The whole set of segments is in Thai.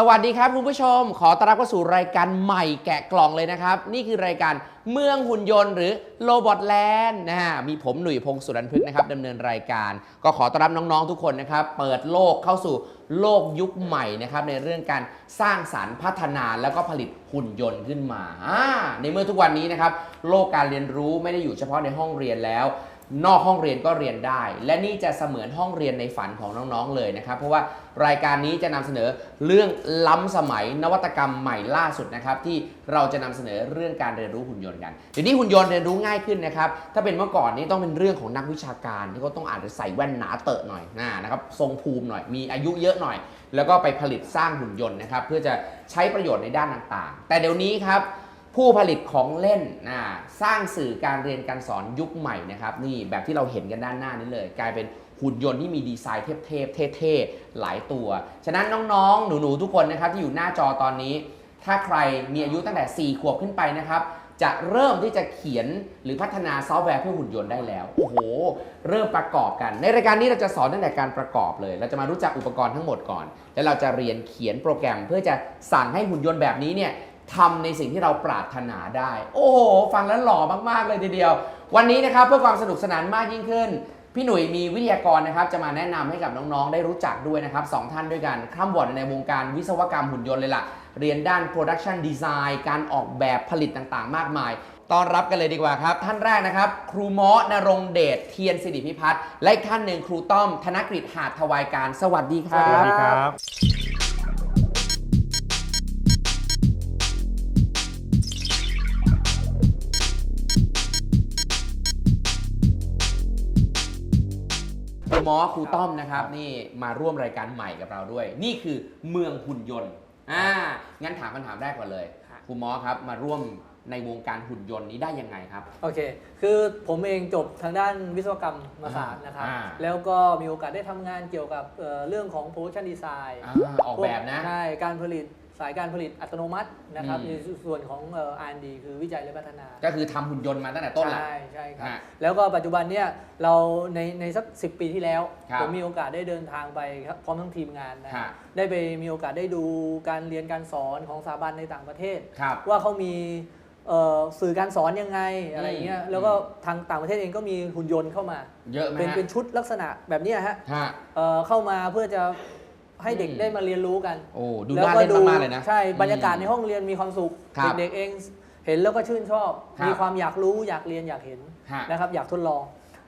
สวัสดีครับคุณผู้ชม ขอต้อนรับเข้าสู่รายการใหม่แกะกล่องเลยนะครับ นี่คือรายการเมืองหุ่นยนต์หรือโ o บอทแลนด์นะฮะมีผมหนุ่ยพงศ์สุรันพฤกษ์นะครับดำเนินรายการ ก็ขอต้อนรับน้องๆทุกคนนะครับ เปิดโลกเข้าสู่โลกยุคใหม่นะครับในเรื่องการสร้างสารรค์พัฒนาแล้วก็ผลิตหุ่นยนต์ขึ้นมาอ่าในเมื่อทุกวันนี้นะครับ โลกการเรียนรู้ไม่ได้อยู่เฉพาะในห้องเรียนแล้ว นอกห้องเรียนก็เรียนได้ และนี่จะเสมือนห้องเรียนในฝันของน้องๆเลยนะครับ เพราะว่ารายการนี้จะนำเสนอเรื่องล้ำสมัยนวัตกรรมใหม่ล่าสุดนะครับ ที่เราจะนำเสนอเรื่องการเรียนรู้หุ่นยนต์กันเดี๋ยวนี้หุ่นยนต์เรียนรู้ง่ายขึ้นนะครับถ้าเป็นเมื่อก่อนนี้ต้องเป็นเรื่องของนักวิชาการที่เขาต้องอาจจะใส่แว่นหนาเตอะหน่อยนะครับทรงภูมิหน่อยมีอายุเยอะหน่อย แล้วก็ไปผลิตสร้างหุ่นยนต์นะครับเพื่อจะใช้ประโยชน์ในด้านต่างๆ แต่เดี๋ยวนี้ครับ ผู้ผลิตของเล่นนะสร้างสื่อการเรียนการสอนยุคใหม่นะครับนี่แบบที่เราเห็นกันด้านหน้านี้เลย กลายเป็นหุ่นยนต์ที่มีดีไซน์เทพๆเท่ๆหลายตัว ฉะนั้นน้องๆ หนูๆ ทุกคนนะครับที่อยู่หน้าจอตอนนี้ ถ้าใครมีอายุตั้งแต่ 4 ขวบขึ้นไปนะครับจะเริ่มที่จะเขียนหรือพัฒนาซอฟต์แวร์เพื่อหุ่นยนต์ได้แล้ว โอ้โห เริ่มประกอบกัน ในรายการนี้เราจะสอนตั้งแต่การประกอบเลย เราจะมารู้จักอุปกรณ์ทั้งหมดก่อน แล้วเราจะเรียนเขียนโปรแกรมเพื่อจะสั่งให้หุ่นยนต์แบบนี้เนี่ย ทำในสิ่งที่เราปรารถนาได้ โอ้โห ฟังแล้วหล่อมาก ๆ เลยทีเดียว วันนี้นะครับเพื่อความสนุกสนานมากยิ่งขึ้น พี่หนุ่ยมีวิทยากรนะครับ จะมาแนะนำให้กับน้อง ๆ ได้รู้จักด้วยนะครับสองท่านด้วยกันคร่ำวอดในวงการวิศวกรรมหุ่นยนต์เลยล่ะ เรียนด้าน Production Design การออกแบบผลิตต่างๆ มากมายต้อนรับกันเลยดีกว่าครับ ท่านแรกนะครับ ครูมอนรงเดชเทียนสิริพิพัฒน์และอีกท่านหนึ่งครูต้อม ธนกฤษหาดทวายการ สวัสดีครับ สวัสดีครับ มอครูต้อมนะครับ นี่มาร่วมรายการใหม่กับเราด้วย นี่คือเมืองหุ่นยนต์อ่างั้นถามคำถามแรกก่อนเลยครูมอครับมาร่วมในวงการหุ่นยนต์นี้ได้ยังไงครับ โอเค คือผมเองจบทางด้านวิศวกรรมศาสตร์นะครับอ่าแล้วก็มีโอกาสได้ทำงานเกี่ยวกับเอ่อเรื่องของ production design อ่าออกแบบนะ ใช่ การผลิต สายการผลิตอัตโนมัตินะครับอืม ในส่วนของเอ่อ R&D คือวิจัยและพัฒนา ก็คือทำหุ่นยนต์มาตั้งแต่ต้นละ ใช่ใช่ครับ ฮะแล้วก็ปัจจุบันเนี่ยเราในในสักสิปีที่แล้ว ครับผมมีโอกาสได้เดินทางไปครับพร้อมทั้งทีมงานนะฮะ ได้ไปมีโอกาสได้ดูการเรียนการสอนของสถาบันในต่างประเทศ ครับ ว่าเขามีเอ่อสื่อการสอนยังไงอะไรอย่างเงี้ยอืม แล้วก็ทางต่างประเทศเองก็มีหุ่นยนต์เข้ามา เยอะไหมเป็นฮะเป็นชุดลักษณะแบบเนี้ยฮะฮะ เอ่อเข้ามาเพื่อจะ ให้เด็กอืมได้มาเรียนรู้กันโอ้ดูแล้วน่าก็เล่นมากๆเลยนะ ใช่บรรยากาศอืมในห้องเรียนมีความสุขครับเด็กๆเองเห็นแล้วก็ชื่นชอบ ครับมีความอยากรู้อยากเรียนอยากเห็นฮะ นะครับอยากทดลอง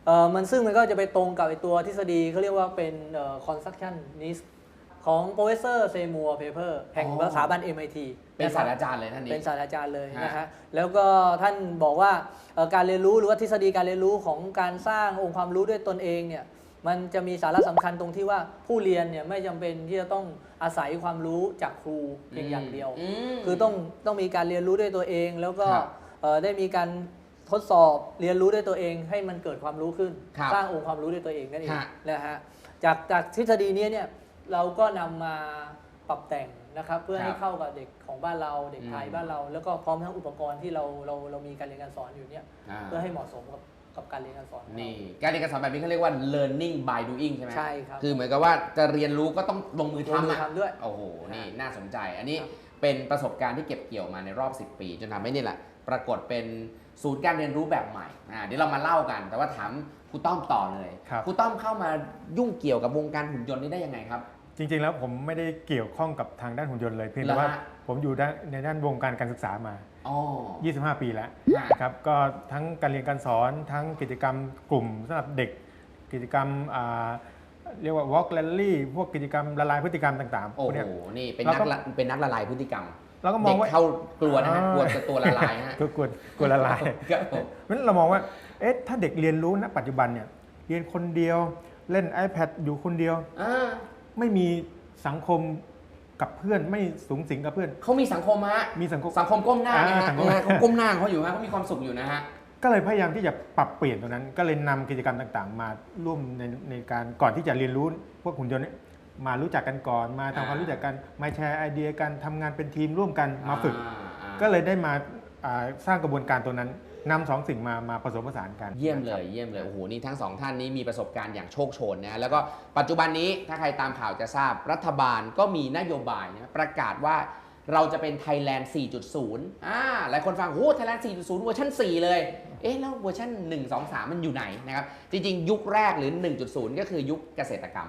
เอ่อมันซึ่งมันก็จะไปตรงกับไอตัวทฤษฎีเขาเรียกว่าเป็นเอ่อ constructionist ของ professor Seymour Papert แห่งอ๋อสถาบัน MIT เป็นนะคศาบสตราจารย์เลยท่านนี้ เป็นศาสตราจารย์เลยฮะนะฮะแล้วก็ท่านบอกว่าเอ่อการเรียนรู้หรือว่าทฤษฎีการเรียนรู้ของการสร้างองค์ความรู้ด้วยตนเองเนี่ย มันจะมีสาระสำคัญตรงที่ว่าผู้เรียนเนี่ยไม่จำเป็นที่จะต้องอาศัยความรู้จากครูเพียงอย่างเดียวมคือต้องต้องมีการเรียนรู้ด้วยตัวเอง แล้วก็ครับเอ่อได้มีการทดสอบเรียนรู้ด้วยตัวเองให้มันเกิดความรู้ขึ้นครับสร้างองค์ความรู้ด้วยตัวเองนั่นเองฮะนะฮะจากจากทฤษฎีเนี้ยเนี่ยเราก็นำมาปรับแต่งนะครับเพื่อให้เข้ากับเด็กของบ้านเราเด็กไทยอืมบ้านเรา แล้วก็พร้อมทั้งอุปกรณ์ที่เราเราเรามีการเรียนการสอนอยู่เนี่ยาเพื่อให้เหมาะสมกับ กับการเรียนการสอนของเรานี่การเรียนการสอนแบบนี้เขาเรียกว่า learning by doing ใช่ไหมใช่ครับ คือเหมือนกับว่าจะเรียนรู้ก็ต้องลงมือลงมือทำอะทำด้วย โอ้โหนี่ครับน่าสนใจ อันนี้ครับ เป็นประสบการณ์ที่เก็บเกี่ยวมาในรอบ 10 ปี จนทำให้นี่แหละ ปรากฏเป็นศูนย์การเรียนรู้แบบใหม่อ่าเดี๋ยวเรามาเล่ากัน แต่ว่าถามครูต้อมต่อเลยครับ ครูต้อมเข้ามายุ่งเกี่ยวกับวงการหุ่นยนต์นี้ได้ยังไงครับ จริงๆแล้วผมไม่ได้เกี่ยวข้องกับทางด้านหุ่นยนต์เลยเพียงแต่ว่าเหรอฮะ ผมอยู่ด้านในด้านวงการการศึกษามาอ๋อ25 ปีแล้วฮะนะครับก็ทั้งการเรียนการสอนทั้งกิจกรรมกลุ่มสำหรับเด็กกิจกรรมอ่าเรียกว่า walk rally พวกกิจกรรมละลายพฤติกรรมต่างๆพโอ้วกโหเนี้ยนี่เป็นเรานักก็ละเป็นนักละลายพฤติกรรมเราก็มอเด็งกว่าเข้ากลัวนะฮะกลัวจะตัวละลายฮะก็กลัวกลัวละลายครับผมเพราะฉะนั้นเรามองว่าเอ๊ะถ้าเด็กเรียนรู้ณปัจจุบันเนี่ยเรียนคนเดียวเล่น iPad อยู่คนเดียวอ่าไม่มีสังคม กับเพื่อนไม่สูงสิงกับเพื่อน เขามีสังคมฮะมีสังคมสังคมก้มหน้าไงอ่าฮะสังคมเออเขาก้มหน้าของเขาอยู่ฮะเขามีความสุขอยู่นะฮะ ก็เลยพยายามที่จะปรับเปลี่ยนตรงนั้น ก็เลยนำกิจกรรมต่างๆ มาร่วมในในการก่อนที่จะเรียนรู้พวกหุ่นยนต์เนี่ยมารู้จักกันก่อนมาทำความอ่ารู้รู้จักกันมาแชร์ไอเดียกันทำงานเป็นทีมร่วมกันมาฝึก อ่อ่า ก็เลยได้มาอ่าสร้างกระบวนการตัวนั้น นำสองสิ่งมามาผสมผสานกันเยี่ยมเลยเยี่ยมเลยโอ้โหนี่ทั้งสองท่านนี้มีประสบการณ์อย่างโชคโชนนะแล้วก็ปัจจุบันนี้ถ้าใครตามข่าวจะทราบรัฐบาลก็มีนโยบายนะประกาศว่าเราจะเป็นไทยแลนด์ 4.0 อ่าหลายคนฟังโอ้ไทยแลนด์ 4.0 เวอร์ชัน4 เลย เอ๊ะ แล้วเวอร์ชัน1 2 3 มันอยู่ไหนนะครับ จริง ๆ ยุคแรกหรือ 1.0 ก็คือยุคเกษตรกรรม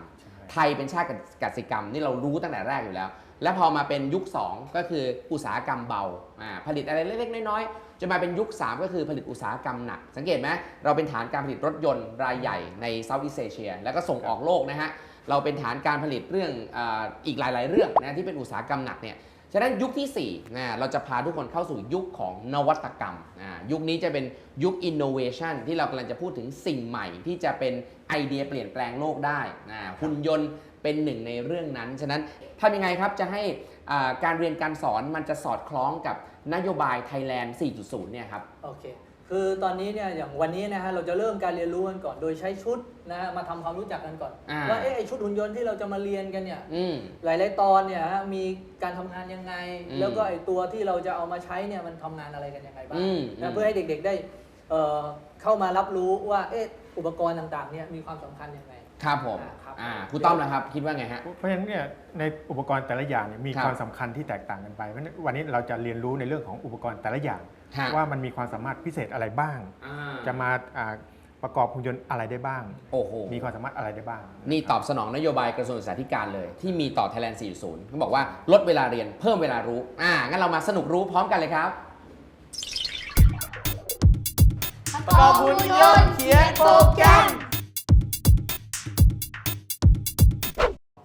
ไทยเป็นชาติกสิกรรมนี่เรารู้ตั้งแต่แรกอยู่แล้ว และพอมาเป็นยุค 2 ก็คืออุตสาหกรรมเบา ผลิตอะไรเล็กๆ น้อยๆ จะมาเป็นยุค 3 ก็คือผลิตอุตสาหกรรมหนัก สังเกตไหมเราเป็นฐานการผลิตรถยนต์รายใหญ่ในเซาท์อีสเอเชียแล้วก็ส่งออกโลกนะฮะ เราเป็นฐานการผลิตเรื่องออีกหลาย ๆ เรื่องนะที่เป็นอุตสาหกรรมหนักเนี่ย ฉะนั้นยุคที่4นะเราจะพาทุกคนเข้าสู่ยุคของนวัตกรรมนะยุคนี้จะเป็นยุค innovation ที่เรากำลังจะพูดถึงสิ่งใหม่ที่จะเป็นไอเดียเปลี่ยนแปลงโลกได้นะหุ่นยนต์เป็นหนึ่งในเรื่องนั้น ฉะนั้นทำยังไงครับจะให้การเรียนการสอนมันจะสอดคล้องกับนโยบาย Thailand 4.0 เนี่ยครับ โอเค คือตอนนี้เนี่ยอย่างวันนี้นะฮะเราจะเริ่มการเรียนรู้กันก่อนโดยใช้ชุดนะฮะมาทำความรู้จักกันก่อน อ่า ว่าเอ๊ะไอชุดหุ่นยนต์ที่เราจะมาเรียนกันเนี่ย อืม หลาย ๆ ตอนเนี่ยฮะมีการทำงานยังไง อืมแล้วก็ไอตัวที่เราจะเอามาใช้เนี่ยมันทำงานอะไรกันยังไงบ้างอืมนะอืมเพื่อให้เด็ก ๆ ได้เอ่อเข้ามารับรู้ว่าเอ๊ะอุปกรณ์ต่าง ๆ เนี่ยมีความสำคัญยังไง ครับผมอ่าครับ อ่าครูต้อมนะครับ คิดว่าไงฮะ เพราะฉะนั้นเนี่ยในอุปกรณ์แต่ละอย่างเนี่ยมีครับความสำคัญที่แตกต่างกันไปเพราะฉะนั้นวันนี้เราจะเรียนรู้ในเรื่องของอุปกรณ์แต่ละอย่างฮะ ว่ามันมีความสามารถพิเศษอะไรบ้างอ่าจะมาอ่าประกอบหุ่นยนต์อะไรได้บ้าง โอ้โห มีความสามารถอะไรได้บ้าง นี่ตอบสนองนโยบายกระทรวงศึกษาธิการเลย ที่มีต่อ Thailand 4.0เขาบอกว่าลดเวลาเรียนเพิ่มเวลารู้ อ่า งั้นเรามาสนุกรู้พร้อมกันเลยครับประกอบหุ่นยนต์เขียนโปรแกรม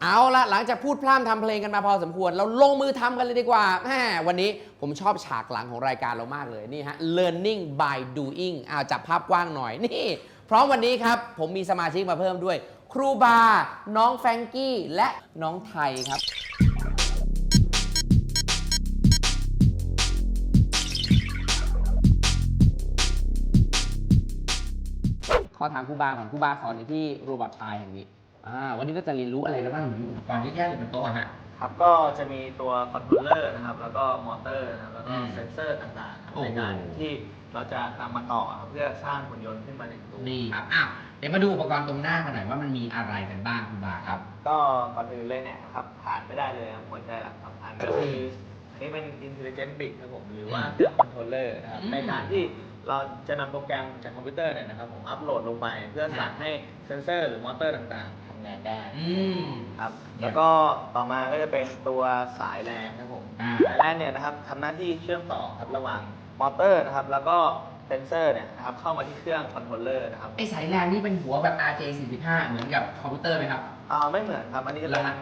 เอาละหลังจากพูดพร่ำทำเพลงกันมาพอสมควร เราลงมือทำกันเลยดีกว่าแหมวันนี้ผมชอบฉากหลังของรายการเรามากเลยนี่ฮะ learning by doing อ้าวจับภาพกว้างหน่อยนี่ พร้อมวันนี้ครับ ผมมีสมาชิกมาเพิ่มด้วย ครูบา น้องแฟรงกี้ และน้องไทยครับ ขอถามครูบาก่อนครูบาสอนอยู่ที่โรบอทไทยแห่งนี้ อ่าวันนี้เราจะเรียนรู้อะไรกันบ้างก่อนที่แค่อยู่บนโต๊ะอะฮะ ครับก็จะมีตัวคอนโทรลเลอร์นะครับ แล้วก็มอเตอร์นะครับแล้วก็อืมเซนเซอร์ต่างๆครับโอ้โห ในการที่เราจะนำมาต่อครับเพื่อสร้างหุ่นยนต์ขึ้นมาหนึ่งตัวนี่ครับอ้าวเดี๋ยวมาดูอุปกรณ์ตรงหน้ากันหน่อยว่ามันมีอะไรกันบ้างคุณบาครับ ก็ก่อนอื่นเลยเนี่ยครับขาดไม่ได้เลยครับหัวใจหลักสำคัญก็คืออันนี้เป็น Intelligent Bit ครับผมหรือว่าเครื่องคอนโทรลเลอร์นะครับอืม ในการที่ เราจะนำโปรแกรมจากคอมพิวเตอร์เนี่ยนะครับผมอัปโหลดลงไป เพื่อสั่งให้เซนเซอร์หรือมอเตอร์ต่างๆทำงานได้อืม ครับ แล้วก็ต่อมาก็จะเป็นตัวสายแรงครับผมอ่า สายแรงเนี่ยนะครับทำหน้าที่เชื่อมต่อครับระหว่างมอเตอร์นะครับ แล้วก็เซนเซอร์เนี่ยนะครับเข้ามาที่เครื่องคอนโทรลเลอร์นะครับไอสายแรงนี่เป็นหัวแบบ RJ45 เหมือนกับคอมพิวเตอร์ไหมครับ อ่าไม่เหมือนครับ อันนี้จะเป็นเหรอฮะ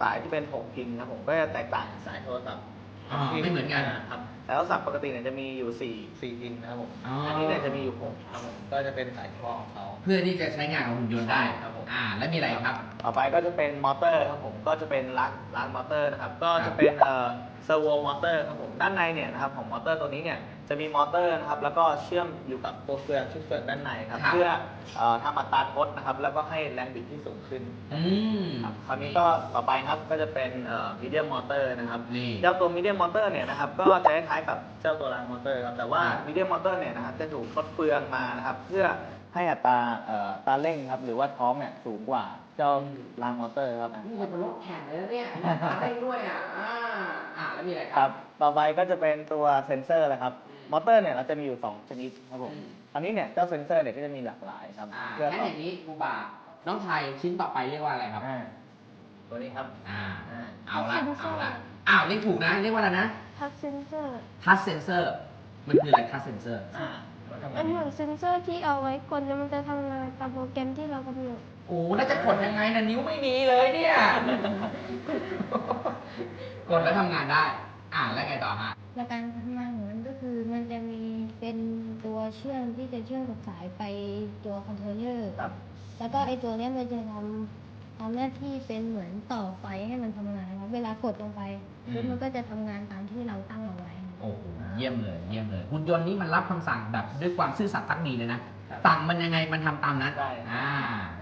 สายที่เป็น 6 พินครับผมก็จะแตกต่างจากสายโทรศัพท์ อ๋อไม่เหมือนกันครับ แล้วศัพท์ปกติเนี่ยจะมีอยู่4 4พินนะครับผมอ๋ออัอั นนี้เนี่ยจะมีอยู่6ครับผมก็จะเป็นสายเฉพาะของเขา เพื่อที่จะใช้งานกับหุ่นยนต์ได้ครับผม อ่า แล้วมีอะไรครับ ต่อไปก็จะเป็นมอเตอร์ครับผมก็จะเป็นลักลักมอเตอร์นะครับก็จะเป็นเอ่อเซอร์โวมอเตอร์ครับผมด้านในเนี่ยนะครับของมอเตอร์ตัวนี้เนี่ย จะมีมอเตอร์นะครับ แล้วก็เชื่อมอยู่กับตัวเฟืองชุดเฟืองด้านในครับ ครับเพื่อเอ่อทำอัตราทดนะครับ แล้วก็ให้แรงบิดที่สูงขึ้นอืม ครับคราวนี้ก็ต่อไปครับก็จะเป็นมีเดียมมอเตอร์นะครับ นี่ เจ้าตัวมีเดียมมอเตอร์เนี่ยนะครับก็จะคล้ายๆกับเจ้าตัวรางมอเตอร์ครับแต่ว่าครับ มีเดียมมอเตอร์เนี่ยนะครับจะถูกทดเฟืองมานะครับ เพื่อให้อัตราเอ่ออัตราเร่งครับหรือว่าท้องเนี่ยสูงกว่าเจ้ารางมอเตอร์ครับนี่เป็นรถแข่งเลยนะเนี่ยอะไรด้วยอะอ่าอ่าแล้วมีอะไรครับต่อไปก็จะเป็นตัวเซ็นเซอร์แหละครับ มอเตอร์เนี่ยเราจะมีอยู่2ชนิดครับผมอืมอันนี้เนี่ยเจ้าเซ็นเซอร์เนี่ยก็จะมีหลากหลายครับอ่าเพื่องั้นตออบย่างนี้บูบาน้องไทยชิ้นต่อไปเรียกว่าอะไรครับ อ่าตัวนี้ครับอ่า อ่า เอาละเอาละอ้าวเรียกถูกนะ เรียกว่าอะไรนะ ทับเซนเซอร์ ทัชเซนเซอร์ มันคืออะไร ทัชเซนเซอร์ อ่ามาทำงาเป็นนเหมือนเซนเซอร์ที่เอาไว้กดแล้วมันจะทำงานตามโปรแกรมที่เรากำหนดโอ้แล้วจะกดยังไงนะนิ้วไม่มีเลยเนี่ย กดแล้วทำงานได้ อ่าแล้วไงต่อฮะ และการทำงานของมันก็ คือมันจะมีเป็นตัวเชื่อมที่จะเชื่อมกับสายไปตัวคอนโทรลเลอร์ ครับ แล้วก็ไอตัวเนี้ยมันจะทำทำหน้าที่เป็นเหมือนต่อไฟให้มันทำงานครับเวลากดลงไปอืมปุ๊บมันก็จะทำงานตามที่เราตั้งเอาไว้ โอ้โหเยี่ยมเลย เยี่ยมเลยหุ่นยนต์นี้มันรับคำสั่งแบบด้วยความซื่อสัตย์ตั้งดีเลยนะสั่งมันยังไงมันทำตามนั้นใช่อ่า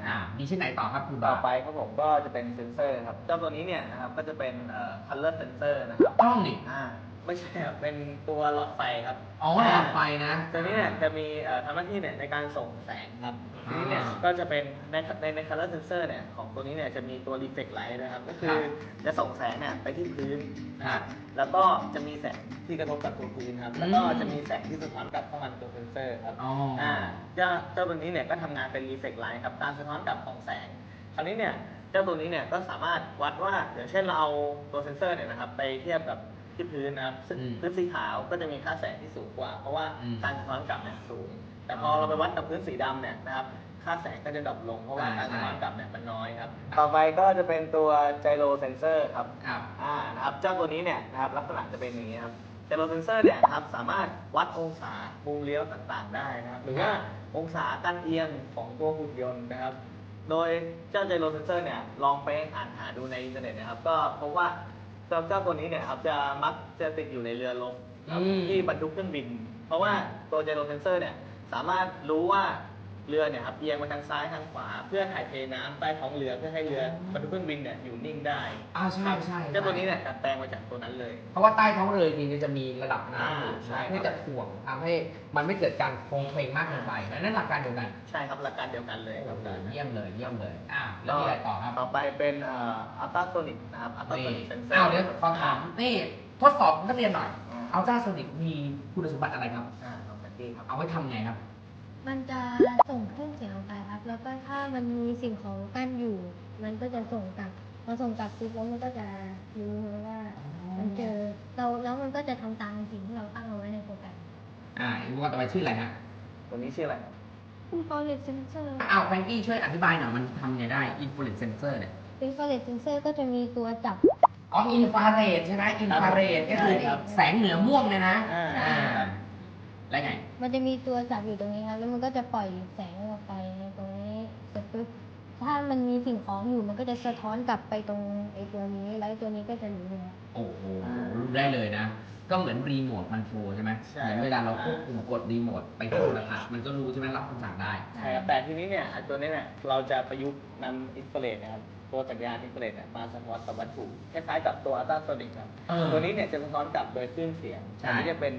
อ่า มีชิ้นไหนต่อครับคุณต่บ่าอไปครับผมก็จะเป็นเซ็นเซอร์ครับ เจ้าตัวนี้เนี่ยนะครับก็จะเป็นเอ่อ color sensor นะครับต้องนี่ อ่า ไม่ใช่ครับเป็นตัวหลอดไฟครับอ๋อหลอดไฟนะตัวนี้เนี่ยจะมีเอ่อทำหน้าที่เนี่ยในการส่งแสงครับทีนี้เนี่ยอ่าก็จะเป็นในในใน color sensor เนี่ยของตัวนี้เนี่ยจะมีตัว reflect light นะครับ ก็คืครัอบจะส่งแสงเนี่ยไปที่พื้นนะคครัรับบแล้วก็จะมีแสงที่กระทบกับตัวพื้นครับ แล้วก็จะมีแสงที่สะท้อนกลับเข้ามาในตัวเซนเซอร์ครับอ๋ออ่าเจ้าเจ้าตัวนี้เนี่ยก็ทำงานเป็น reflect light ครับการสะท้อนกลับของแสง คราวนี้เนี่ยเจ้าตัวนี้เนี่ยก็สามารถวัดว่าอย่างเช่นเราเอาตัวเซนเซอร์เนี่ยนะครับไปเทียบกับ ที่พื้นนะครับซึ่งอืมพื้นสีขาวก็จะมีค่าแสงที่สูงกว่า เพราะว่าอืมการสะท้อนกลับเนี่ยสูง แต่พอเราไปวัดกับพื้นสีดำเนี่ยนะครับค่าแสงก็จะดรอปลงเพราะว่าอ่าการสะท้อนใช่กลับเนี่ยมันน้อยครับต่อไปก็จะเป็นตัวไจโรเซนเซอร์ครับ ครับ อ่านะครับเจ้าตัวนี้เนี่ยนะครับลักษณะจะเป็นอย่างนี้ครับไจโรเซนเซอร์เนี่ยนะครับสามารถวัดองศามุมเลี้ยวต่างๆได้นะครับหรือว่าองศาการเอียงของตัวหุ่นยนต์นะครับ โดยเจ้าไจโรเซนเซอร์เนี่ยลองไปอ่านหาดูในอินเทอร์เน็ตนะครับก็พบว่า เจ้าเจ้าตัวนี้เนี่ยครับจะมักจะติดอยู่ในเรือรบครับอืม ที่บรรทุกเครื่องบิน เพราะว่าตัวไจโรเซนเซอร์เนี่ยสามารถรู้ว่า เรือเนี่ยครับเอียงไปทางซ้ายทางขวา เพื่อถ่ายเทน้ำใต้ท้องเรือเพื่อให้เรือบรรทุกเครื่องบินเนี่ยอยู่นิ่งได้อ่าใช่ใช่ เจ้าตัวนี้เนี่ยดัดแปลงมาจากตัวนั้นเลย เพราะว่าใต้ท้องเรือจริงๆจะมีระดับน้ำอยู่อ่าใช่ครับ เพื่อจะถ่วงทำให้มันไม่เกิดการโครงเพลงมากเกินไปนั่นหลักการเดียวกันใช่ครับหลักการเดียวกันเลยครับ เยี่ยมเลยเยี่ยมเลยอ่าแล้วมีอะไรต่อครับ ต่อไปเป็นอัลตราโซนิกนะครับอัลตราโซนี่นิกเซนเซอร์อ้าวเดี๋ยวขอถามนี่ทดสอบนักเรียนหน่อยอัลตราโซนิกมีคุณสมบัติอะไรครับ อ่าลองกันดีครับ เอาไว้ทำไงครับ มันจะส่งคลื่นเสียงออกไปครับ แล้วก็ถ้ามันมีสิ่งของกั้นอยู่ มันก็จะส่งกลับพอส่งกลับปุ๊บแล้วมันก็จะรู้ว่า มันเจอเราแล้วมันก็จะทำตามสิ่งที่เราตั้งเอาไว้ในโปรแกรมอ่าอุปกรณ์ต่อไปชื่ออะไรฮะตัวนี้ชื่ออะไรครับ infrared sensor อ้าวแฟรงกี้ช่วยอธิบายหน่อยมันทำไงได้อินฟลูเรนเซนเซอร์เนี่ย infrared sensor ก็จะมีตัวจับ อ๋ออินฟราเรดใช่ไหมอินฟราเรดก็คือใช่ครับแสงเหนือม่วงเลยนะอ่า อ่า แล้วไง มันจะมีตัวจับอยู่ตรงนี้ครับ แล้วมันก็จะปล่อยแสงออกไปตรงนี้เสร็จปุ๊บถ้ามันมีสิ่งของอยู่มันก็จะสะท้อนกลับไปตรงไอ้ตัวนี้ แล้วไอ้ตัวนี้ก็จะรู้นะโอ้โหรู้ได้เลยนะ ก็เหมือนรีโมทคอนโทรลใช่ไหมใช่ เหมือนเวลาเราควบคุมกดรีโมทไปที่โทรทัศน์มันก็รู้ใช่ไหมรับคำสั่งได้ ใช่ครับแต่ทีนี้เนี่ยไอ้ตัวนี้เนี่ยเราจะประยุกต์นำอินฟราเรดนะครับตัวสัญญาณอินฟราเรดเนี่ยมาสะท้อนกับวัตถุคล้ายๆกับตัวอัลตราโซนิกครับเออตัวนี้เนี่ยจะสะท้อนกลับโดยคลื่นเสียงใช่ อันนี้จะเป็น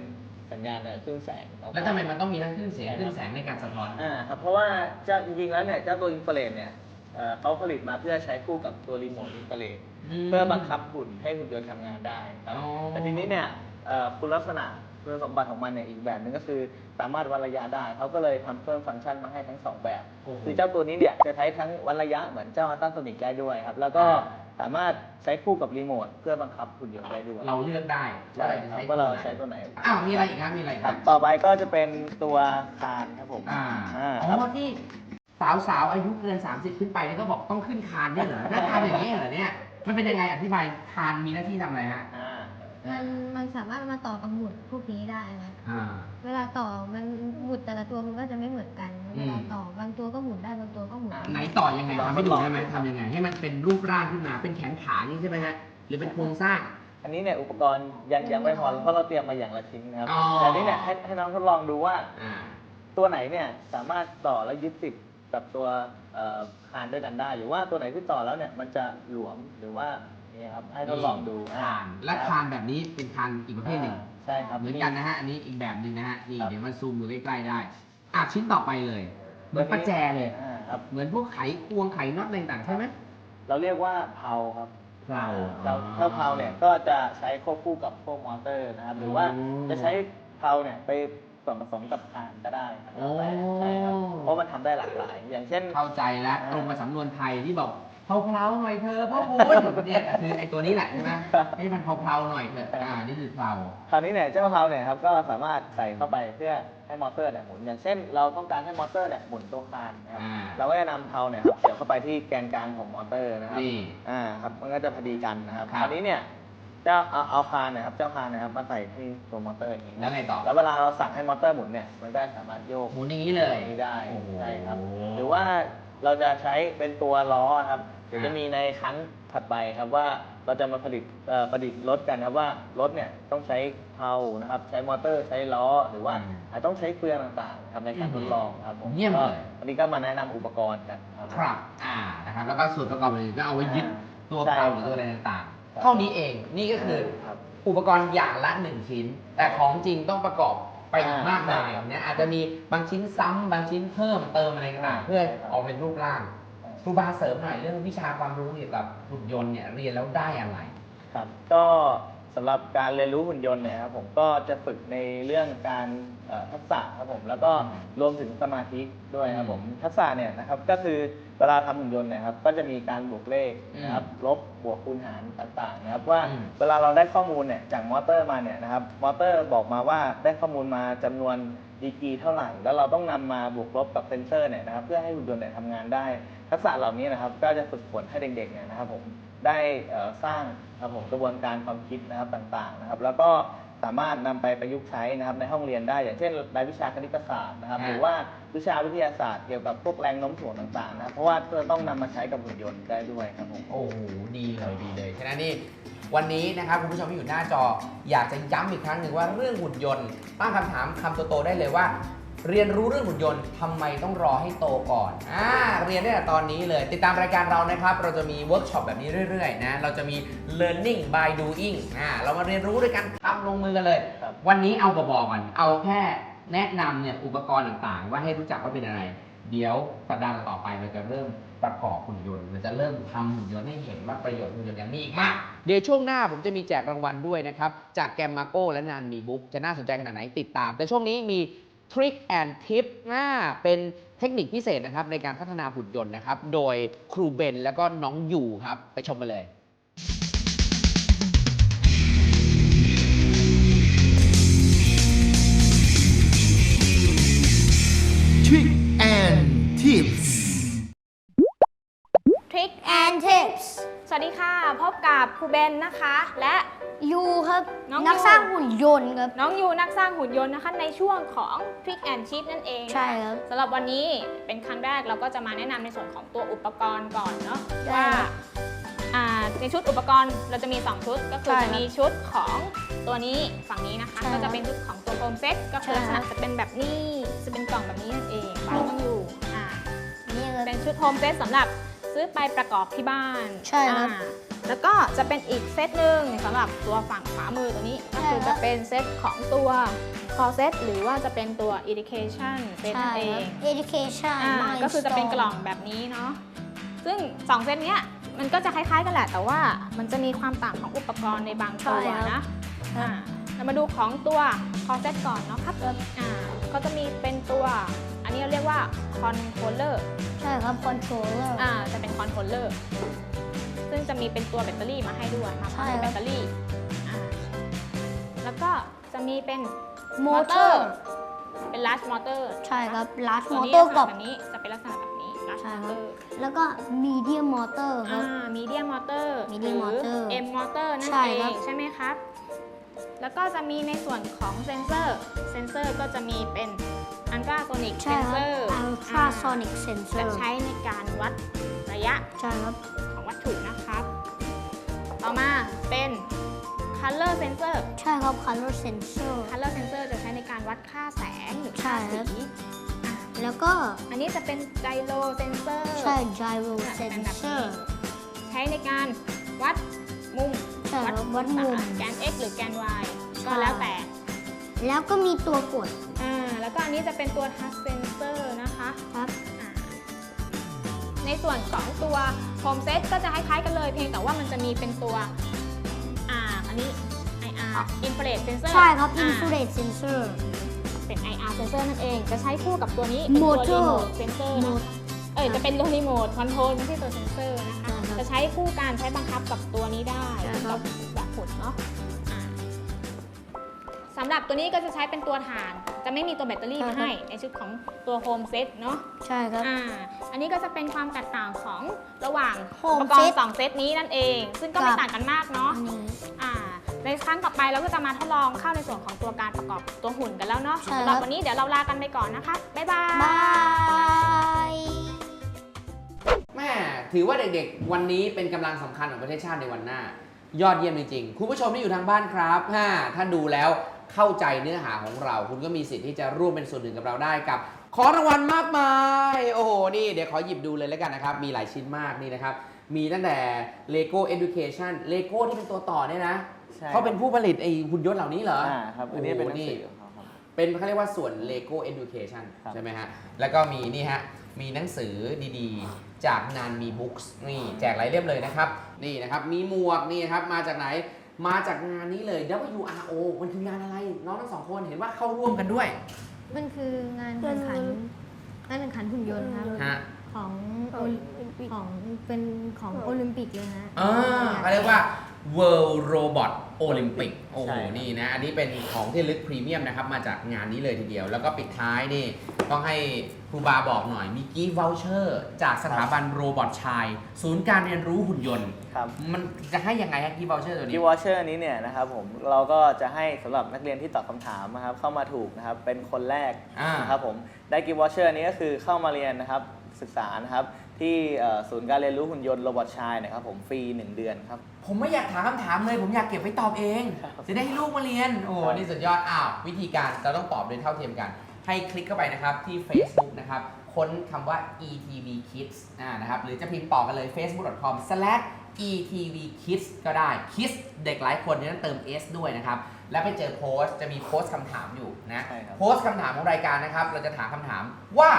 สัญญาณเอ่อคลื่นแสงออกาแล้วทำไมมันต้องมีทั้งคลื่นเสียงคลื่นแสงในการสะท้อน อ่าครับเพราะว่าเจ้าจริงๆแล้วเนี่ยเจ้าตัวอินฟราเรดเนี่ยเอ่อเขาผลิตมาเพื่อใช้คู่กับตัวรีโมทอินฟราเรดอืมเพื่อบังคับหุ่นให้หุ่นยนต์ทำงานได้ครับอ๋อ แต่ทีนี้เนี่ยเอ่อคุณลักษณะ คุณสมบัติของมันเนี่ยอีกแบบหนึงก็คือสามารถวัดระยะได้เขาก็เลยทำเพิ่มฟังก์ชันมาให้ทั้งสองแบบโอ้โหคือเจ้าตัวนี้เนี่ยจะใช้ทั้งวัดระยะเหมือนเจ้าอัลตราโซนิกได้ด้วยครับ แล้วก็สามารถใช้คู่กับรีโมทเพื่อบังคับหุ่นยนต์ได้ด้วยเราเลือกได้ใช่ว่าเราจะครับว่าเราตัวไหนใช้ตัวไหนอ้าวมีอะไรอีกครับมีอะไรอีกคครัรับบต่อไปก็จะเป็นตัวคานครับผมอ่าอ่าอ๋ครับอที่สาวสาวๆอายุเกิน 30 ขึ้นไปเนี่ยก็บอกต้องขึ้นคานเนี่ยเหรอถ้าคานอย่างนี้เหรอเนี่ยมันเป็นยังไงอธิบายคานมีหน้าที่ทำอะไรฮะอ่า มันมันสามารถมาต่อกับหมุดพวกนี้ได้นะอ่า เวลาต่อมันหมุดแต่ละตัวมันก็จะไม่เหมือนกันอืม เวลาต่อบางตัวก็หมุนได้บางตัวก็หมุนไม่ไหนได้ต่อยังไงทำให้ดูได้ไหมทำยังไง ให้มันเป็นรูปร่างขึ้นมา เป็นแขนขาอย่างนี้ใช่ไหมฮะ หรือเป็นโครงสร้าง อันนี้เนี่ยอุปกรณ์ยังยังไม่พอเพราะเราเตรียมมาอย่างละชิ้นนะครับอ๋อ แต่อันนี้เนี่ยให้ให้น้องทดลองดูว่า อ่า ตัวไหนเนี่ยสามารถต่อแล้วยึดติดกับตัวเอ่อคานด้วยกันได้ หรือว่าตัวไหนที่ต่อแล้วเนี่ยมันจะหลวมหรือว่าเนี่ยครับ ให้ทดลองดูคานและคานแบบนี้เป็นคานอีกประเภทหนึ่งใช่ครับเหมือนกันนะฮะอันนี้อีกแบบหนึ่งนะฮะนี่เดี๋ยวมันซูมดูใกล้ๆได้อะชิ้นต่อไปเลย เหมือนประแจเลยอ่าครับเหมือนพวกไขควงไขน็อตอะไรต่างๆใช่ไหมเราเรียกว่าเพลาครับเพลาเราถ้าเพลาเนี่ยก็จะใช้ควบคู่กับพวกมอเตอร์นะครับ หรือว่าอืมจะใช้เพลาเนี่ยไปส่วนผสมกับถ่านก็ได้ครับโอ้ใช่ครับเพราะมันทำได้หลากหลาย อย่างเช่นเข้าใจแล้วตรงกับสำนวนไทยที่บอก เพลาๆหน่อยเธอพ่อคุณเนี่ยคือไอ้ตัวนี้แหละใช่ไหมให้มันเพลาๆหน่อยเถอะอ่านี่คือเพลาคราวนี้เนี่ยเจ้าเพลาเนี่ยครับก็สามารถใส่เข้าไปเพื่อให้มอเตอร์เนี่ยหมุนอย่างเช่น เราต้องการให้มอเตอร์เนี่ยหมุนตัวคานนะครับอ่าเราก็จะนำเพลาเนี่ยครับเสียบเข้าไปที่แกนกลางของมอเตอร์นะครับนี่อ่าครับมันก็จะพอดีกันนะครับครับคราวนี้เนี่ยเจ้าเอาเอาคานเนะครับเจ้าคานเนะครับมาใส่ที่ตัวมอเตอร์อย่างนี้แล้วไงต่อแล้วเวลาเราสั่งให้มอเตอร์หมุนเนี่ยมันก็สามารถโยกหมุนอย่างนี้เลยอย่างนี้ได้โอ้โหใช่ครับ หรือว่าเราจะใช้เป็นตัวล้อครับ เดี๋ยวจะอ่ามีมีในครั้งถัดไปครับว่าเราจะมาผลิตเอ่อประดิษฐ์รถกันครับว่ารถเนี่ยต้องใช้เพลานะครับใช้มอเตอร์ใช้ล้อหรือว่าอาจต้องใช้เฟืองต่างๆครับในการทดลองครับผมเยี่ยมก็เลยวันนี้ก็มาแนะนำอุปกรณ์กันครับครับอ่านะครับแล้วก็ส่วนประกอบอื่นๆก็เอาไว้ยึดตัวใช่เตาหรือตัวอะไรต่างๆ เท่านี้เองนี่ก็คือครับอุปกรณ์อย่างละหนึ่งชิ้น แต่ของจริงต้องประกอบไปอีกอ่ามมากมายแบบเนี้ยอาจจะมีบางชิ้นซ้ำบางชิ้นเพิ่มเติมอะไรต่างๆเพื่อออกเป็นรูปร่าง ครูบาเสริมหน่อยเรื่องวิชาความรู้เกี่ยวกับหุ่นยนต์เนี่ยเรียนแล้วได้อะไร ครับ ก็ สำหรับการเรียนรู้หุ่นยนต์เนี่ยครับผมก็จะฝึกในเรื่องการเอ่อทักษะครับผมแล้วก็รวมถึงสมาธิด้วยครับผมทักษะเนี่ยนะครับก็คือเวลาทำหุ่นยนต์เนี่ยครับก็จะมีการบวกเลขนะครับลบบวกคูณหารต่างๆนะครับว่าอืม เวลาเราได้ข้อมูลเนี่ยจากมอเตอร์มาเนี่ยนะครับมอเตอร์บอกมาว่าได้ข้อมูลมาจำนวนดีกรีเท่าไหร่ แล้วเราต้องนำมาบวกลบกับเซนเซอร์เนี่ยนะครับเพื่อให้หุ่นยนต์เนี่ยทำงานได้ ทักษะเหล่านี้นะครับก็จะฝึกฝนให้เด็กๆเนี่ยนะครับผมได้เอ่อสร้าง ครับผมกระบวนการความคิดนะครับต่างๆนะครับ แล้วก็สามารถนำไปประยุกต์ใช้นะครับในห้องเรียนได้ อย่างเช่นรายวิชาคณิตศาสตร์นะครับอ่าหรือว่าวิชาวิทยาศาสตร์เกี่ยวกับพวกแรงโน้มถ่วงต่างๆนะครับเพราะว่าจะต้องนำมาใช้กับหุ่นยนต์ได้ด้วยครับผมโอ้โหดีเลยดีเลยฉะนั้นนี่วันนี้นะครับคุณผู้ชมที่อยู่หน้าจอ อยากจะย้ำอีกครั้งหนึ่งว่าเรื่องหุ่นยนต์ตั้งคำถามคำโตๆได้เลยว่า เรียนรู้เรื่องหุ่นยนต์ทำไมต้องรอให้โตก่อนอ่าเรียนได้แต่ตอนนี้เลย ติดตามรายการเรานะครับ เราจะมีเวิร์กช็อปแบบนี้เรื่อยๆนะ เราจะมี learning by doing อ่าเรามาเรียนรู้ด้วยกันทำลงมือกันเลย ครับ วันนี้เอากระบอกก่อน เอาแค่แนะนำเนี่ยอุปกรณ์ต่างๆ ว่าให้รู้จักว่าเป็นอะไร เดี๋ยวสัปดาห์ต่อไปเราจะเริ่มประกอบหุ่นยนต์เราจะเริ่มทำหุ่นยนต์ให้เห็นว่าประโยชน์หุ่นยนต์อย่างนี้อีกมาก เดี๋ยวช่วงหน้าผมจะมีแจกรางวัลด้วยนะครับ จากแกมมาโก้และนานมีบุ๊กจะน่าสนใจขนาดไหนติดตาม แต่ช่วงนี้มี ทริคแอนทิปน่าเป็นเทคนิคพิเศษนะครับในการพัฒนาหุ่นยนต์นะครับ โดยครูเบนแล้วก็น้องยูครับ ไปชมกันเลย Trick and Tips Trick and tips สวัสดีค่ะ พบกับครูเบนนะคะ และยู ครับ น้องนักยูสร้างหุ่นยนต์ครับ น้องยูนักสร้างหุ่นยนต์นะคะในช่วงของ Trick and Tip นั่นเองนะะใช่ครับ สำหรับวันนี้เป็นครั้งแรกเราก็จะมาแนะนำในส่วนของตัวอุปกรณ์ก่อนเนาะได้ว่าครับอ่าในชุดอุปกรณ์เราจะมี 2 ชุดก็คือใช่จะมีชุดของตัวนี้ฝั่งนี้นะคะ ใช่ครับก็จะเป็นชุดของตัวโฮมเซ็ตก็คือใช่ลักษครัณะบ จะเป็นแบบนี้จะเป็นกล่องแบบนี้นั่นเองวางต้องอยู่อ่านี่ครับ เป็นชุดโฮมเซตสำหรับซื้อไปประกอบที่บ้านใช่ครับ อ่า แล้วก็จะเป็นอีกเซตหนึ่งสำหรับตัวฝั่งขวามือตัวนี้ ก็คือใช่ครับจะเป็นเซตของตัว core set หรือว่าจะเป็นตัว education เซตใช่นั่นเอครับง education อ่า milestone ก็คือจะเป็นกล่องแบบนี้เนาะ ซึ่ง2เซตเนี้ยมันก็จะคล้ายๆกันแหละ แต่ว่ามันจะมีความต่างของอุปกรณ์ในบางตัวใช่ครับ นะ อ่าเรามาดูของตัว core set ก่อนเนาะครับ อ่า ก็จะมีเป็นตัว อันนี้เราเรียกว่า controller ใช่ครับ controller อ่า จะเป็นค ซึ่งจะมีเป็นตัวแบตเตอรี่มาให้ด้วยมาพร้อมกับใช่ครับแบตเตอรี่อ่าแล้วก็จะมีเป็น motor เป็น large motor ใช่ครับ large ตัวนี้ motor ลักษณะกับแบบนี้จะเป็นลักษณะแบบนี้ large ใช่ครับ motor แล้วก็ medium motor คอ่ารับ medium motor medium หรือ motor M motor นั่นใช่เอครังบใช่ไหมครับ แล้วก็จะมีในส่วนของเซนเซอร์ เซนเซอร์ก็จะมีเป็น ultrasonic ใช่ครับ sensor ultrasonic อ่า sensor จะใช้ในการวัดระยะ ใช่ครับ ต่อมาเป็น color sensor ใช่ครับ color sensor color sensor จะใช้ในการวัดค่าแสงหรือค่าใช่ครับสีอะแล้วก็อันนี้จะเป็น gyro sensor ใช่ gyro อะเป็นแบบนี้ sensor ใช้ในการวัดมุมใช่ครับวัดมุมองศาแกน x หรือแกน y ก็ใช่แล้วแต่ แล้วก็มีตัวกดอ่าแล้วก็อันนี้จะเป็นตัว touch sensor นะคะครับอ่า ในส่วนของตัวโฮมเซตก็จะคล้ายๆกันเลย เพียงแต่ว่ามันจะมีเป็นตัวอ่าอันนี้ IR infrared sensor ใช่ครับอ่า infrared sensor เป็น IR sensor นั่นเอง จะใช้คู่กับตัวนี้เป็นตัว Motor remote sensor นะ Mode เออจะเป็นตัวรีโมทคอนโทรลไม่ใช่ตัวเซนเซอร์นะคะใช่ครับจะใช้คู่กันใช้บังคับกับตัวนี้ได้ใช่ครับกับแบบหุ่นเนาะอ่า สำหรับตัวนี้ก็จะใช้เป็นตัวถ่าน จะไม่มีตัวแบตเตอรี่มาให้ในชุดของตัวโฮมเซตเนาะใช่ครับ อ่า อันนี้ก็จะเป็นความแตกต่างของระหว่าง Home อุปกรณ์ set สองเซตนี้นั่นเอง ซึ่งก็ไม่กับ ต่างกันมากเนาะ อันนี้ อ่า ในครั้งต่อไปเราก็จะมาทดลองเข้าในส่วนของตัวการประกอบตัวหุ่นกันแล้วเนาะใช่สำหรับครับวันนี้เดี๋ยวเราลากันไปก่อนนะคะ บ๊ายบาย บาย แม่ถือว่าเด็กๆ วันนี้เป็นกำลังสำคัญของประเทศชาติในวันหน้า ยอดเยี่ยมจริงๆ คุณผู้ชมที่อยู่ทางบ้านครับถ้าถ้าดูแล้ว เข้าใจเนื้อหาของเรา คุณก็มีสิทธิ์ที่จะร่วมเป็นส่วนหนึ่งกับเราได้กับ ของรางวัลมากมาย โอ้โห นี่เดี๋ยวขอหยิบดูเลยแล้วกันนะครับ มีหลายชิ้นมากนี่นะครับ มีตั้งแต่ Lego Education Lego ที่เป็นตัวต่อเนี่ยนะใช่เขาเป็นผู้ผลิตไอ้หุ่นยนต์เหล่านี้เหรออ่าครับอันนี้เป็นหนัโโงสือของเขาครับ เป็นเขาเรียกว่าส่วน Lego Education ครับ ใช่ไหมฮะ แล้วก็มีนี่ฮะ มีหนังสือดีๆ จากงานมีบุ๊กส์นี่แจกหลายเล่มเลยนะครับ นี่นะครับ มีหมวกนี่นะครับ มาจากไหน มาจากงานนี้เลย WRO มันคืองานอะไร น้องทั้งสองคนเห็นว่าเข้าร่วมกันด้วยมันคืองานแข่งขันงานแข่งขันหุ่นยนต์ครับฮะของโอลิของเป็นของโอลิมปิกเลยฮะอ่าเขาเรียกว่า World Robot Olympic โอ้โห ใช่ครับ นี่นะ อันนี้เป็นของที่ระลึกพรีเมียมนะครับ มาจากงานนี้เลยทีเดียว แล้วก็ปิดท้ายนี่ ต้องให้ครูบาบอกหน่อย มีกีฟ v ว u เชอร์ จากสถาบันโรบอทชาย ศูนย์การเรียนรู้หุ่นยนต์ ครับมันจะให้ยังไงฮะกีฟ v ว u เชอร์ตัวกินี้ววอเชอร์นี้เนี่ยนะครับผมเราก็จะให้สำหรับนักเรียนที่ตอบคำถามนะครับเข้ามาถูกนะครับเป็นคนแรกอ่าน นะครับผมได้กิววอเชอร์นี้ก็คือเข้ามาเรียนนะครับศึกษานะครับ ที่เอ่อศูนย์การเรียนรู้หุ่นยนต์โรบอทชายนะครับผมฟรี 1 เดือนครับ ผมไม่อยากถามคำถามเลย ผมอยากเก็บไว้ตอบเองจะได้ให้ลูกมาเรียน โอ้โหครับ นี่สุดยอดอ้าววิธีการเราต้องตอบโดยเท่าเทียมกัน ให้คลิกเข้าไปนะครับที่ Facebook นะครับค้นคำว่า etv kids อ่านะครับหรือจะพิมพ์ต่อกันเลย facebook.com/etvkids ก็ได้ kids เด็กหลายคนเนี่ยต้องเติม s ด้วยนะครับ แล้วไปเจอโพสต์จะมีโพสต์คำถามอยู่นะ ใช่ครับ โพสต์คำถามของรายการนะครับ เราจะถามคำถามว่า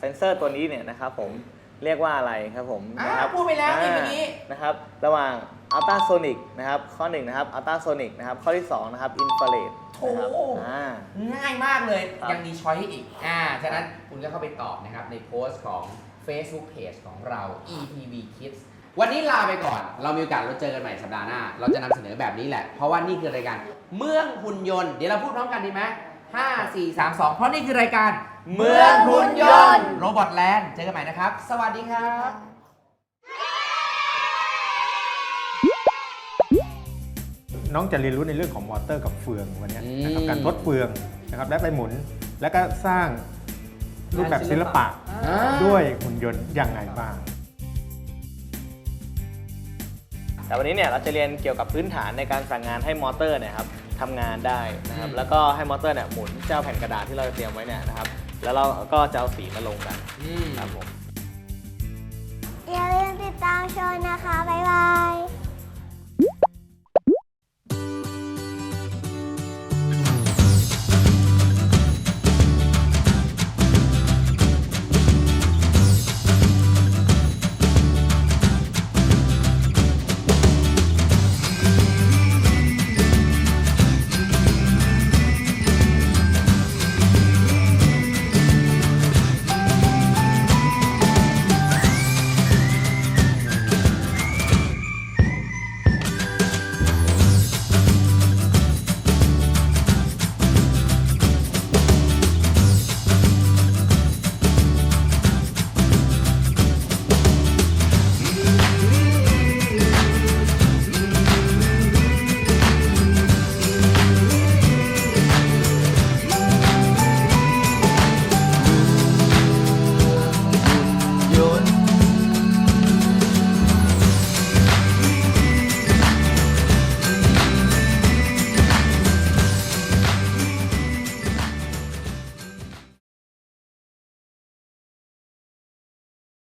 เซนเซอร์ตัวนี้เนี่ยนะครับผมเรียกว่าอะไรครับผมอ่านะครับพูดไปแล้วนี่เมื่อกี้นะครับระหว่างอัลตราโซนิกนะครับข้อ1นะครับอัลตราโซนิกนะครับข้อที่2นะครับอินฟราเรดโถนะครับอ่า ง่ายมากเลย ครับ ยังมีช้อยให้อีก อ่า ฉะนั้นคุณก็เข้าไปตอบนะครับ ในโพสต์ของ Facebook Page ของเรา ETV Kids วันนี้ลาไปก่อน เรามีโอกาสเราเจอกันใหม่สัปดาห์หน้า เราจะนำเสนอแบบนี้แหละ เพราะว่านี่คือรายการ เมืองหุ่นยนต์ เดี๋ยวเราพูดพร้อมกันดีไหมห้าสี่สามสองเพราะนี่คือรายการ เมืองหุ่นยนต์ โรบอทแลนด์ เจอกันใหม่นะครับ สวัสดีครับน้องจะเรียนรู้ในเรื่องของมอเตอร์กับเฟืองวันเนี้ยนะครับอืมการทดเฟืองนะครับและไปหมุนแล้วก็สร้างรูปแบบศิลปะอ่าด้วยหุ่นยนต์ยังไงบ้าง แต่วันนี้เนี่ยเราจะเรียนเกี่ยวกับพื้นฐานในการสั่งงานให้มอเตอร์เนี่ยครับทำงานได้นะครับอืมแล้วก็ให้มอเตอร์เนี่ยหมุนเจ้าแผ่นกระดาษที่เราเตรียมไว้เนี่ยนะครับ แล้วเราก็จะเอาสีมาลงกันอืม ครับผม อย่าลืมติดตามชมนะคะ บ๊ายบาย